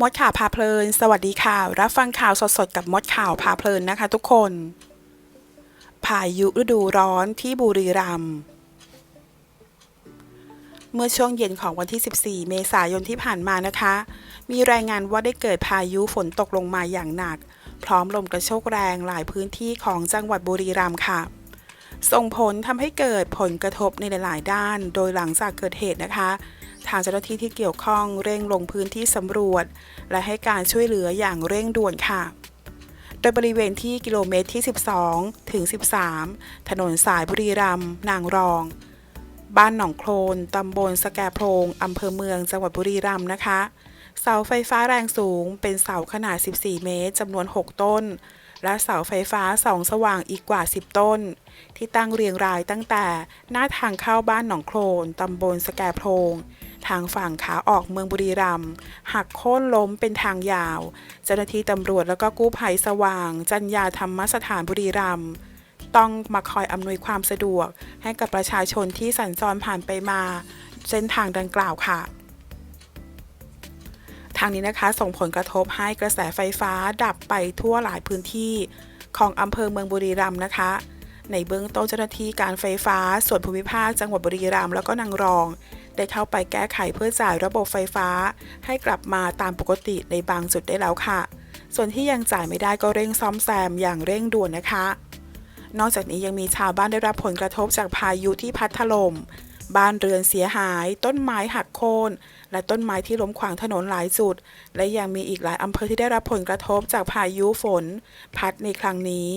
มดข่าวพาเพลิน สวัสดีค่ะ รับฟังข่าวสดๆ กับมดข่าวพาเพลินนะคะทุกคน พายุฤดูร้อนที่บุรีรัมย์ เมื่อช่วงเย็นของวันที่ 14 เมษายนที่ผ่านมานะคะ มีรายงานว่าได้เกิดพายุฝนตกลงมาอย่างหนัก พร้อมลมกระโชกแรงหลายพื้นที่ของจังหวัดบุรีรัมย์ค่ะ ส่งผลทำให้เกิดผลกระทบในหลาย ๆ ด้าน โดยหลังจากเกิดเหตุนะคะ ทางเจ้าหน้าที่ที่เกี่ยวข้องเร่งลงพื้นที่สำรวจ และให้การช่วยเหลืออย่างเร่งด่วนค่ะโดยบริเวณที่กิโลเมตรที่ 12 ถึง 13 ถนนสายบุรีรัมย์นางรอง บ้านหนองโคลน ตำบลสแกโพรงอำเภอเมือง จังหวัดบุรีรัมย์นะคะ เสาไฟฟ้าแรงสูงเป็นเสาขนาด 14 เมตรจำนวน 6 ต้น และเสาไฟฟ้าส่องสว่างอีกกว่า 10 ต้น ที่ตั้งเรียงรายตั้งแต่หน้าทางเข้าบ้านหนองโคลนตำบลสแกโพรงทางฝั่งขาออกเมืองบุรีรัมย์หักโค่นล้มเป็นทางยาว เจ้าหน้าที่ตำรวจแล้วก็กู้ภัยสว่าง จัญญาธรรมสถานบุรีรัมย์ต้องมาคอยอำนวยความสะดวก ให้กับประชาชนที่สัญจรผ่านไปมา เส้นทางดังกล่าวค่ะ ทางนี้นะคะส่งผลกระทบให้กระแสไฟฟ้าดับไปทั่วหลายพื้นที่ของอำเภอเมืองบุรีรัมย์นะคะ ในเบื้องต้นเจ้าหน้าที่การไฟฟ้าส่วนภูมิภาคจังหวัดบุรีรัมย์แล้วก็นางรอง ได้เข้าไปแก้ไขเพื่อจ่ายระบบไฟฟ้า ให้กลับมาตามปกติในบางจุดได้แล้วค่ะ ส่วนที่ยังจ่ายไม่ได้ก็เร่งซ่อมแซมอย่างเร่งด่วนนะคะ นอกจากนี้ยังมีชาวบ้านได้รับผลกระทบจากพายุที่พัดถล่ม บ้านเรือนเสียหาย ต้นไม้หักโค่นและต้นไม้ที่ล้มขวางถนนหลายจุด และยังมีอีกหลายอำเภอที่ได้รับผลกระทบจากพายุฝน พัดในครั้งนี้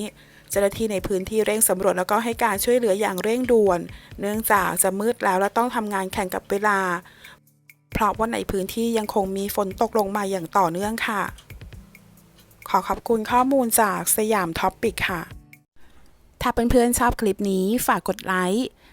เจ้าหน้าที่ในพื้นที่เร่งสำรวจแล้วก็ให้การช่วยเหลืออย่างเร่งด่วน เนื่องจากจะมืดแล้วและต้องทำงานแข่งกับเวลา เพราะว่าในพื้นที่ยังคงมีฝนตกลงมาอย่างต่อเนื่องค่ะ ขอขอบคุณข้อมูลจากสยามท็อปปิกค่ะ ถ้าเพื่อนๆชอบคลิปนี้ฝากกดไลค์